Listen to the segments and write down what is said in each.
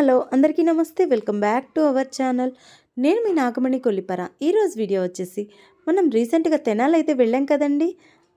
Hello అందరికీ నమస్తే. Welcome back to our channel. నేను మీ నాగమణి కొల్లిపర. ఈరోజు వీడియో వచ్చేసి మనం రీసెంట్గా తెనాలి అయితే వెళ్ళాం కదండి.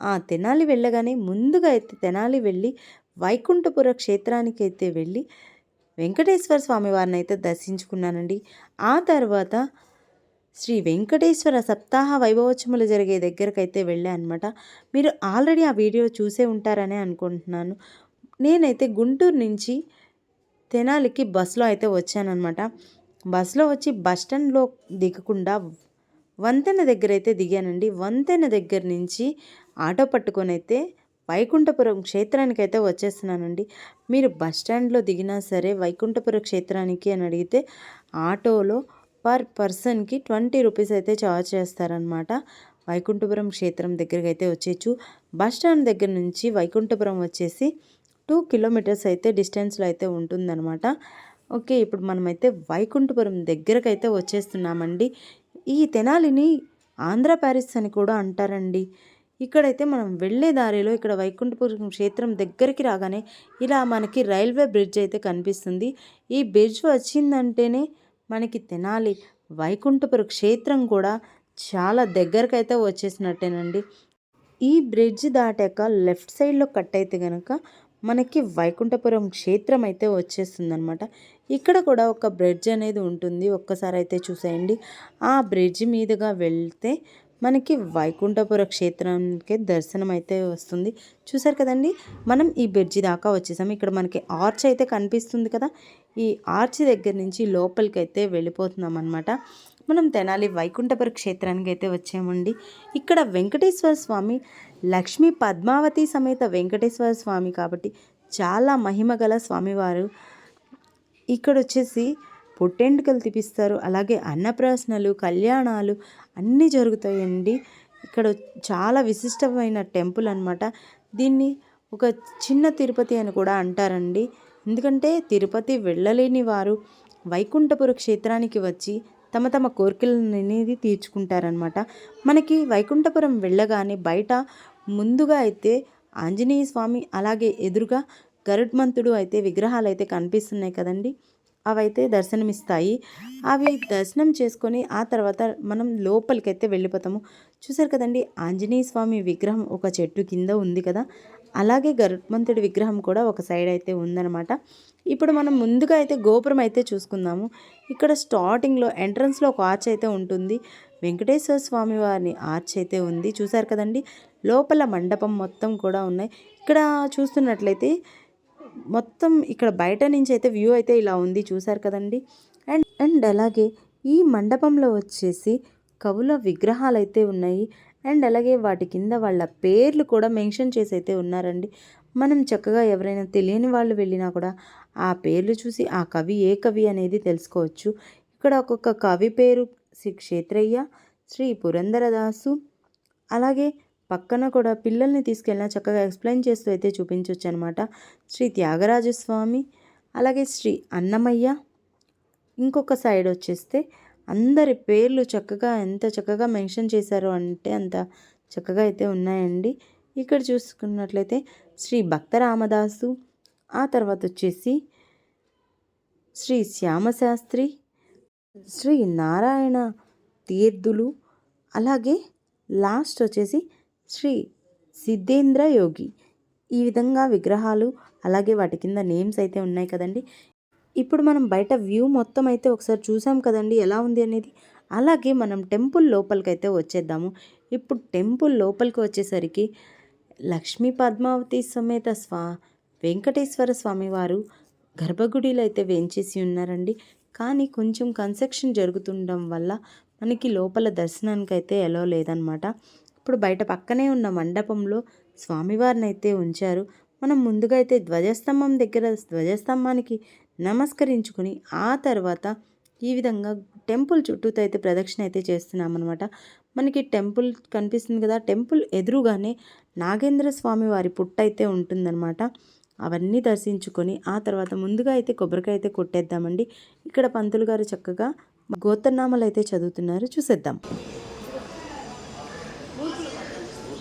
ఆ తెనాలి వెళ్ళగానే ముందుగా అయితే తెనాలి వెళ్ళి వైకుంఠపుర క్షేత్రానికి అయితే వెళ్ళి వెంకటేశ్వర స్వామి వారిని అయితే దర్శించుకున్నానండి. ఆ తర్వాత శ్రీ వెంకటేశ్వర సప్తాహ వైభవోత్సములు జరిగే దగ్గరకు అయితే వెళ్ళా అనమాట మీరు ఆల్రెడీ ఆ వీడియో చూసే ఉంటారనే అనుకుంటున్నాను. నేనైతే గుంటూరు నుంచి తెనాలికి బస్సులో అయితే వచ్చానమాట బస్సులో వచ్చి బస్ స్టాండ్లో దిగకుండా వంతెన దగ్గర అయితే దిగానండి. వంతెన దగ్గర నుంచి ఆటో పట్టుకొని అయితే వైకుంఠపురం క్షేత్రానికి అయితే వచ్చేస్తున్నానండి. మీరు బస్ స్టాండ్లో దిగినా సరే వైకుంఠపురం క్షేత్రానికి అని అడిగితే ఆటోలో పర్ పర్సన్కి ట్వంటీ రూపీస్ అయితే చార్జ్ చేస్తారనమాట వైకుంఠపురం క్షేత్రం దగ్గరికి అయితే వచ్చేచ్చు బస్ స్టాండ్ దగ్గర నుంచి వైకుంఠపురం వచ్చేసి టూ కిలోమీటర్స్ అయితే డిస్టెన్స్లో అయితే ఉంటుందన్నమాట. ఓకే ఇప్పుడు మనమైతే వైకుంఠపురం దగ్గరకైతే వచ్చేస్తున్నామండి. ఈ తెనాలిని ఆంధ్ర ప్యారిస్ అని కూడా అంటారండి. ఇక్కడైతే మనం వెళ్ళే దారిలో ఇక్కడ వైకుంఠపురం క్షేత్రం దగ్గరికి రాగానే ఇలా మనకి రైల్వే బ్రిడ్జ్ అయితే కనిపిస్తుంది. ఈ బ్రిడ్జ్ వచ్చిందంటేనే మనకి తెనాలి వైకుంఠపురం క్షేత్రం కూడా చాలా దగ్గరకైతే వచ్చేసినట్టేనండి. ఈ బ్రిడ్జ్ దాటాక లెఫ్ట్ సైడ్లో కట్ అయితే కనుక మనకి వైకుంఠపురం క్షేత్రం అయితే వచ్చేస్తుందనమాట ఇక్కడ కూడా ఒక బ్రిడ్జ్ అనేది ఉంటుంది. ఒక్కసారి అయితే చూసేయండి. ఆ బ్రిడ్జ్ మీదుగా వెళ్తే మనకి వైకుంఠపుర క్షేత్రానికి దర్శనం అయితే వస్తుంది. చూసారు కదండి? మనం ఈ బ్రిడ్జి దాకా వచ్చేసాం. ఇక్కడ మనకి ఆర్చ్ అయితే కనిపిస్తుంది కదా? ఈ ఆర్చ్ దగ్గర నుంచి లోపలికి అయితే వెళ్ళిపోతున్నాం అనమాట మనం తెనాలి వైకుంఠపుర క్షేత్రానికి అయితే వచ్చామండి. ఇక్కడ వెంకటేశ్వర స్వామి లక్ష్మీ పద్మావతి సమేత వెంకటేశ్వర స్వామి కాబట్టి చాలా మహిమ గల స్వామివారు. ఇక్కడ వచ్చేసి పుట్టెంటుకలు తీపిస్తారు అలాగే అన్నప్రాసనలు కళ్యాణాలు అన్నీ జరుగుతాయండి. ఇక్కడ చాలా విశిష్టమైన టెంపుల్ అనమాట దీన్ని ఒక చిన్న తిరుపతి అని కూడా అంటారండి. ఎందుకంటే తిరుపతి వెళ్ళలేని వారు వైకుంఠపుర క్షేత్రానికి వచ్చి తమ తమ కోరికలను అనేది తీర్చుకుంటారనమాట మనకి వైకుంఠపురం వెళ్ళగానే బయట ముందుగా అయితే ఆంజనేయ స్వామి అలాగే ఎదురుగా గరుడ్మంతుడు అయితే విగ్రహాలు అయితే కనిపిస్తున్నాయి కదండి. అవైతే దర్శనమిస్తాయి. అవి దర్శనం చేసుకొని ఆ తర్వాత మనం లోపలికైతే వెళ్ళిపోతాము. చూసారు కదండి ఆంజనేయ స్వామి విగ్రహం ఒక చెట్టు కింద ఉంది కదా. అలాగే గరుత్మంతుడి విగ్రహం కూడా ఒక సైడ్ అయితే ఉందన్నమాట. ఇప్పుడు మనం ముందుగా అయితే గోపురం అయితే చూసుకుందాము. ఇక్కడ స్టార్టింగ్లో ఎంట్రన్స్లో ఒక ఆర్చ్ అయితే ఉంటుంది. వెంకటేశ్వర స్వామి వారిని ఆర్చ్ అయితే ఉంది. చూసారు కదండి? లోపల మండపం మొత్తం కూడా ఉన్నాయి. ఇక్కడ చూస్తున్నట్లయితే మొత్తం ఇక్కడ బయట నుంచి అయితే వ్యూ అయితే ఇలా ఉంది. చూసారు కదండి? అండ్ అండ్ అలాగే ఈ మండపంలో వచ్చేసి కవుల విగ్రహాలు అయితే ఉన్నాయి. అండ్ అలాగే వాటి కింద వాళ్ళ పేర్లు కూడా మెన్షన్ చేసి అయితే ఉన్నారండి. మనం చక్కగా ఎవరైనా తెలియని వాళ్ళు వెళ్ళినా కూడా ఆ పేర్లు చూసి ఆ కవి ఏ కవి అనేది తెలుసుకోవచ్చు. ఇక్కడ ఒక్కొక్క కవి పేరు శ్రీ క్షేత్రయ్య శ్రీ పురంధరదాసు అలాగే పక్కన కూడా పిల్లల్ని తీసుకెళ్ళినా చక్కగా ఎక్స్ప్లెయిన్ చేస్తూ అయితే చూపించవచ్చు అనమాట శ్రీ త్యాగరాజస్వామి అలాగే శ్రీ అన్నమయ్య. ఇంకొక సైడ్ వచ్చేస్తే అందరి పేర్లు చక్కగా ఎంత చక్కగా మెన్షన్ చేశారు అంటే అంత చక్కగా అయితే ఉన్నాయండి. ఇక్కడ చూసుకున్నట్లయితే శ్రీ భక్త రామదాసు ఆ తర్వాత వచ్చేసి శ్రీ శ్యామశాస్త్రి శ్రీ నారాయణ తీర్థులు అలాగే లాస్ట్ వచ్చేసి శ్రీ సిద్ధేంద్ర యోగి. ఈ విధంగా విగ్రహాలు అలాగే వాటి కింద నేమ్స్ అయితే ఉన్నాయి కదండి. ఇప్పుడు మనం బయట వ్యూ మొత్తం అయితే ఒకసారి చూసాం కదండి ఎలా ఉంది అనేది. అలాగే మనం టెంపుల్ లోపలికి అయితే వచ్చేద్దాము. ఇప్పుడు టెంపుల్ లోపలికి వచ్చేసరికి లక్ష్మీ పద్మావతి సమేత స్వా వెంకటేశ్వర స్వామి వారు గర్భగుడిలో అయితే వేంచేసి ఉన్నారండి. కానీ కొంచెం కన్స్ట్రక్షన్ జరుగుతుండడం వల్ల మనకి లోపల దర్శనానికి అయితే ఎలా లేదనమాట. ఇప్పుడు బయట పక్కనే ఉన్న మండపంలో స్వామివారిని అయితే ఉంచారు. మనం ముందుగా అయితే ధ్వజస్తంభం దగ్గర ధ్వజస్తంభానికి నమస్కరించుకుని ఆ తర్వాత ఈ విధంగా టెంపుల్ చుట్టూతో అయితే ప్రదక్షిణ అయితే చేస్తున్నాం అనమాట మనకి టెంపుల్ కనిపిస్తుంది కదా టెంపుల్ ఎదురుగానే నాగేంద్ర స్వామి వారి పుట్ట అయితే ఉంటుందన్నమాట. అవన్నీ దర్శించుకొని ఆ తర్వాత ముందుగా అయితే కొబ్బరికాయ అయితే కొట్టేద్దామండి. ఇక్కడ పంతులు గారు చక్కగా గోత్రనామాలు అయితే చదువుతున్నారు చూసేద్దాం.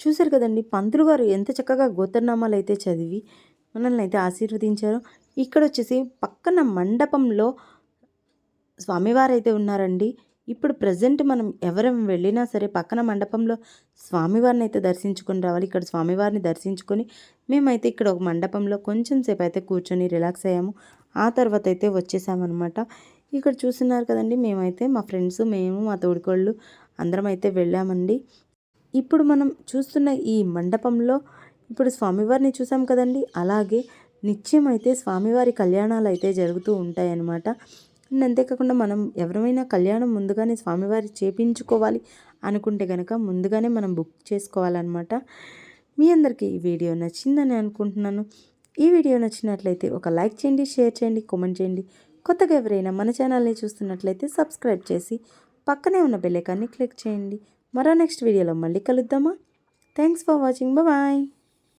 చూశారు కదండి పంతులు గారు ఎంత చక్కగా గోతర్నామాలు అయితే చదివి మనల్ని అయితే ఆశీర్వదించారు. ఇక్కడ వచ్చేసి పక్కన మండపంలో స్వామివారు అయితే ఉన్నారండి. ఇప్పుడు ప్రజెంట్ మనం ఎవరం వెళ్ళినా సరే పక్కన మండపంలో స్వామివారిని అయితే దర్శించుకొని రావాలి. ఇక్కడ స్వామివారిని దర్శించుకొని మేమైతే ఇక్కడ ఒక మండపంలో కొంచెం సేపు అయితే కూర్చొని రిలాక్స్ అయ్యాము. ఆ తర్వాత అయితే వచ్చేసామన్నమాట. ఇక్కడ చూస్తున్నారు కదండి మేమైతే మా ఫ్రెండ్స్ మేము మా తోడికోళ్ళు అందరం అయితే వెళ్ళామండి. ఇప్పుడు మనం చూస్తున్న ఈ మండపంలో ఇప్పుడు స్వామివారిని చూసాం కదండి. అలాగే నిత్యం అయితే స్వామివారి కళ్యాణాలు అయితే జరుగుతూ ఉంటాయన్నమాట. అండ్ అంతేకాకుండా మనం ఎవరైనా కళ్యాణం ముందుగానే స్వామివారి చేపించుకోవాలి అనుకుంటే కనుక ముందుగానే మనం బుక్ చేసుకోవాలన్నమాట. మీ అందరికీ ఈ వీడియో నచ్చిందని అనుకుంటున్నాను. ఈ వీడియో నచ్చినట్లయితే ఒక లైక్ చేయండి షేర్ చేయండి కామెంట్ చేయండి. కొత్తగా ఎవరైనా మన ఛానల్ని చూస్తున్నట్లయితే సబ్స్క్రైబ్ చేసి పక్కనే ఉన్న బెల్ ఐకాన్ని క్లిక్ చేయండి. మరో నెక్స్ట్ వీడియోలో మళ్ళీ కలుద్దామా? Thanks for watching bye